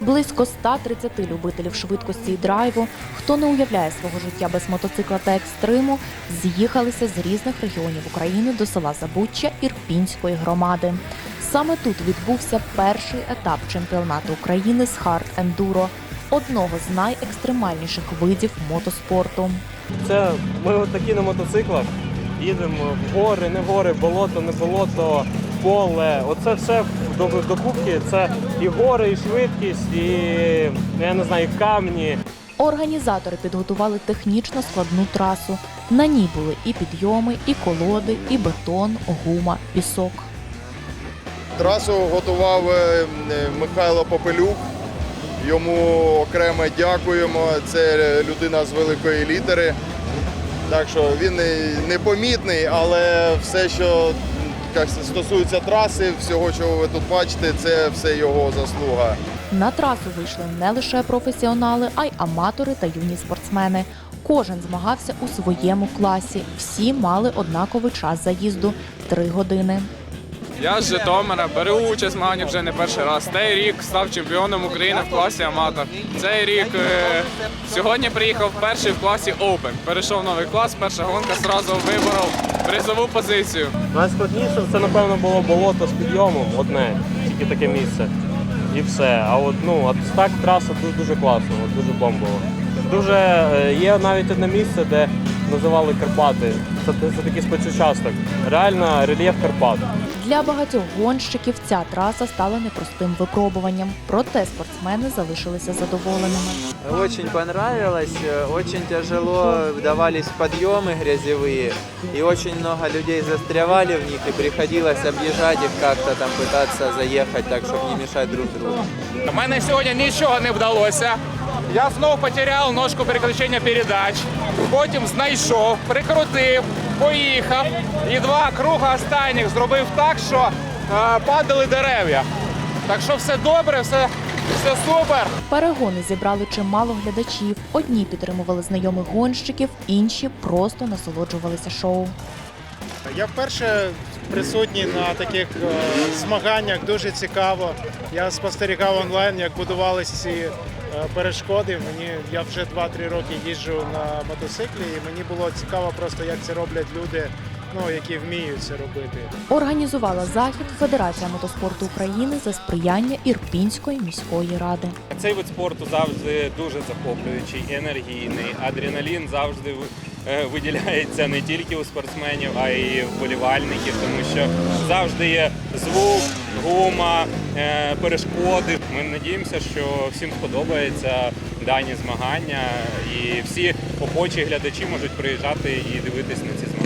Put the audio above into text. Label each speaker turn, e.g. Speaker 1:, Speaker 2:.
Speaker 1: Близько 130 любителів швидкості і драйву, хто не уявляє свого життя без мотоцикла та екстриму, з'їхалися з різних регіонів України до села Забуччя Ірпінської громади. Саме тут відбувся перший етап чемпіонату України з хард ендуро, одного з найекстремальніших видів мотоспорту.
Speaker 2: Це ми от такі на мотоциклах їдемо в гори, не гори, болото, не болото, поле. Оце все до, до кубки. Це і гори, і швидкість, і я не знаю, і камні.
Speaker 1: Організатори підготували технічно складну трасу. На ній були і підйоми, і колоди, і бетон, гума, пісок.
Speaker 3: Трасу готував е, Михайло Попелюк. Йому окремо дякуємо. Це людина з великої літери. Так що він непомітний, але все, що як стосується траси, всього, чого ви тут бачите, це все його заслуга.
Speaker 1: На трасу вийшли не лише професіонали, а й аматори та юні спортсмени. Кожен змагався у своєму класі. Всі мали однаковий час заїзду три години.
Speaker 4: Я з Житомира беру участь в змаганнях вже не перший раз. Цей рік став чемпіоном України в класі аматор. Цей рік е, сьогодні приїхав перший в класі Open. Перейшов новий клас, перша гонка зразу виборов призову позицію.
Speaker 2: Найскладніше це, напевно, було болото з підйомом одне, тільки таке місце. І все. А от ну от так траса дуже, дуже класно, от дуже бомбово. Дуже е, є навіть одне місце, де називали Карпати. Це, це такий спецучасток. Реально рельєф Карпат.
Speaker 1: Для багатьох гонщиків ця траса стала непростим випробуванням, проте спортсмени залишилися задоволеними.
Speaker 5: Очень понравилось, э, очень тяжело давались подъемы грязевые, и очень много людей застревали в них, и приходилось объезжать их как-то там пытаться заехать, так, чтобы не мешать друг другу.
Speaker 4: У мене сьогодні нічого не вдалося. Я знов потеряв ножку переключення передач. Потім знайшов, прикрутив, поїхав. І два круга останніх зробив так, що е, падали дерев'я. Так що все добре, все, все супер.
Speaker 1: Перегони зібрали чимало глядачів. Одні підтримували знайомих гонщиків, інші просто насолоджувалися шоу.
Speaker 6: Я вперше присутній на таких е, змаганнях, дуже цікаво. Я спостерігав онлайн, як будувалися ці перешкоди. Мені я вже 2-3 роки їжджу на мотоциклі, і мені було цікаво просто, як це роблять люди, ну які вміють це робити.
Speaker 1: Організувала захід Федерація мотоспорту України за сприяння Ірпінської міської ради.
Speaker 2: Цей вид спорту завжди дуже захоплюючий, енергійний. Адреналін завжди е, виділяється не тільки у спортсменів, а й вболівальників, тому що завжди є звук, гума, е, перешкоди. Ми надіємося, що всім сподобається дані змагання, і всі охочі глядачі можуть приїжджати і дивитись на ці змагання.